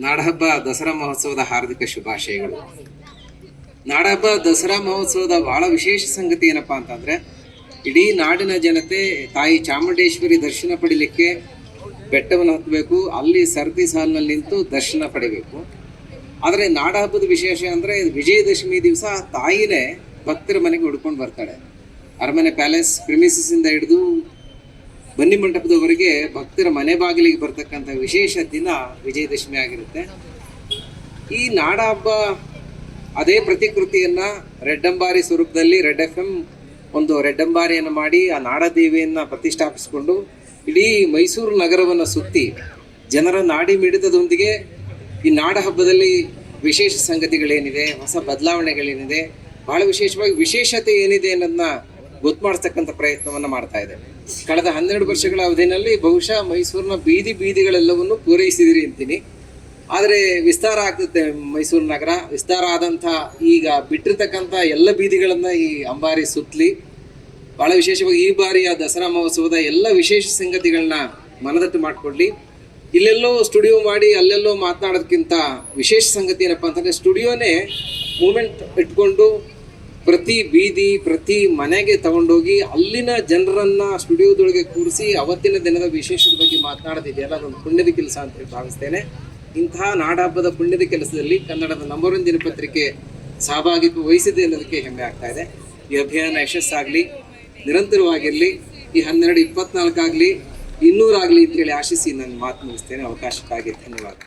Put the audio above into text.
ನಾಡಹಬ್ಬ ದಸರಾ ಮಹೋತ್ಸವದ ಹಾರ್ದಿಕ ಶುಭಾಶಯಗಳು. ನಾಡಹಬ್ಬ ದಸರಾ ಮಹೋತ್ಸವದ ಬಹಳ ವಿಶೇಷ ಸಂಗತಿ ಏನಪ್ಪಾ ಅಂತಂದ್ರೆ, ಇಡೀ ನಾಡಿನ ಜನತೆ ತಾಯಿ ಚಾಮುಂಡೇಶ್ವರಿ ದರ್ಶನ ಪಡಿಲಿಕ್ಕೆ ಬೆಟ್ಟವನ್ನು ಹತ್ತಬೇಕು, ಅಲ್ಲಿ ಸರತಿ ಸಾಲಿನಲ್ಲಿ ನಿಂತು ದರ್ಶನ ಪಡಿಬೇಕು. ಆದರೆ ನಾಡಹಬ್ಬದ ವಿಶೇಷ ಅಂದರೆ ವಿಜಯದಶಮಿ ದಿವಸ ತಾಯಿನೇ ಭಕ್ತರ ಮನೆಗೆ ಹುಡ್ಕೊಂಡು ಬರ್ತಾಳೆ. ಅರಮನೆ ಪ್ಯಾಲೇಸ್ ಕ್ರಿಮಿಸಿಸಿಂದ ಹಿಡಿದು ಬನ್ನಿ ಮಂಟಪದವರೆಗೆ ಭಕ್ತರ ಮನೆ ಬಾಗಿಲಿಗೆ ಬರ್ತಕ್ಕಂಥ ವಿಶೇಷ ದಿನ ವಿಜಯದಶಮಿ ಆಗಿರುತ್ತೆ. ಈ ನಾಡ ಹಬ್ಬ ಅದೇ ಪ್ರತಿಕೃತಿಯನ್ನ ರೆಡ್ಡಂಬಾರಿ ಸ್ವರೂಪದಲ್ಲಿ ರೆಡ್ ಎಫ್ ಎಂ ಒಂದು ರೆಡ್ಡಂಬಾರಿಯನ್ನು ಮಾಡಿ ಆ ನಾಡದೇವಿಯನ್ನ ಪ್ರತಿಷ್ಠಾಪಿಸಿಕೊಂಡು ಇಡೀ ಮೈಸೂರು ನಗರವನ್ನು ಸುತ್ತಿ ಜನರ ನಾಡಿ ಮಿಡಿತದೊಂದಿಗೆ ಈ ನಾಡ ಹಬ್ಬದಲ್ಲಿ ವಿಶೇಷ ಸಂಗತಿಗಳೇನಿದೆ, ಹೊಸ ಬದಲಾವಣೆಗಳೇನಿದೆ, ಬಹಳ ವಿಶೇಷವಾಗಿ ವಿಶೇಷತೆ ಏನಿದೆ ಅನ್ನೋದನ್ನ ಗೊತ್ತು ಮಾಡಿಸ್ತಕ್ಕಂಥ ಪ್ರಯತ್ನವನ್ನು ಮಾಡ್ತಾ ಇದೆ. ಕಳೆದ ಹನ್ನೆರಡು ವರ್ಷಗಳ ಅವಧಿನಲ್ಲಿ ಬಹುಶಃ ಮೈಸೂರಿನ ಬೀದಿ ಬೀದಿಗಳೆಲ್ಲವನ್ನು ಪೂರೈಸಿದಿರಿ ಅಂತೀನಿ. ಆದರೆ ವಿಸ್ತಾರ ಆಗ್ತದೆ ಮೈಸೂರು ನಗರ. ವಿಸ್ತಾರ ಆದಂಥ ಈಗ ಬಿಟ್ಟಿರ್ತಕ್ಕಂಥ ಎಲ್ಲ ಬೀದಿಗಳನ್ನು ಈ ಅಂಬಾರಿ ಸುತ್ತಲಿ ಬಹಳ ವಿಶೇಷವಾಗಿ ಈ ಬಾರಿಯ ದಸರಾ ಮಹೋತ್ಸವದ ಎಲ್ಲ ವಿಶೇಷ ಸಂಗತಿಗಳನ್ನ ಮನದಟ್ಟು ಮಾಡಿಕೊಡ್ಲಿ ಇಲ್ಲೆಲ್ಲೋ ಸ್ಟುಡಿಯೋ ಮಾಡಿ, ಅಲ್ಲೆಲ್ಲೋ ಮಾತನಾಡೋದಕ್ಕಿಂತ ವಿಶೇಷ ಸಂಗತಿ ಏನಪ್ಪ ಅಂತಂದರೆ ಸ್ಟುಡಿಯೋನೇ ಮೂಮೆಂಟ್ ಇಟ್ಕೊಂಡು ಪ್ರತಿ ಬೀದಿ, ಪ್ರತಿ ಮನೆಗೆ ತಗೊಂಡೋಗಿ ಅಲ್ಲಿನ ಜನರನ್ನ ಸ್ಟುಡಿಯೋದೊಳಗೆ ಕೂರಿಸಿ ಅವತ್ತಿನ ದಿನದ ವಿಶೇಷದ ಬಗ್ಗೆ ಮಾತನಾಡೋದಿದೆಯಲ್ಲ ಅದೊಂದು ಪುಣ್ಯದ ಕೆಲಸ ಅಂತ ಹೇಳಿ ಭಾವಿಸ್ತೇನೆ. ಇಂತಹ ನಾಡಹಬ್ಬದ ಪುಣ್ಯದ ಕೆಲಸದಲ್ಲಿ ಕನ್ನಡದ ನಂಬರ್ ಒನ್ ದಿನಪತ್ರಿಕೆ ಸಹಭಾಗಿತ್ವ ವಹಿಸಿದೆ ಅನ್ನೋದಕ್ಕೆ ಹೆಮ್ಮೆ ಆಗ್ತಾ ಇದೆ. ಈ ಅಭಿಯಾನ ಯಶಸ್ಸಾಗಲಿ, ನಿರಂತರವಾಗಿರಲಿ, ಈ ಹನ್ನೆರಡು ಇಪ್ಪತ್ನಾಲ್ಕಾಗಲಿ ಇನ್ನೂರಾಗಲಿ ಅಂತೇಳಿ ಆಶಿಸಿ ನನ್ನ ಮಾತು ಮುಗಿಸ್ತೇನೆ. ಅವಕಾಶಕ್ಕಾಗಿ ಧನ್ಯವಾದ.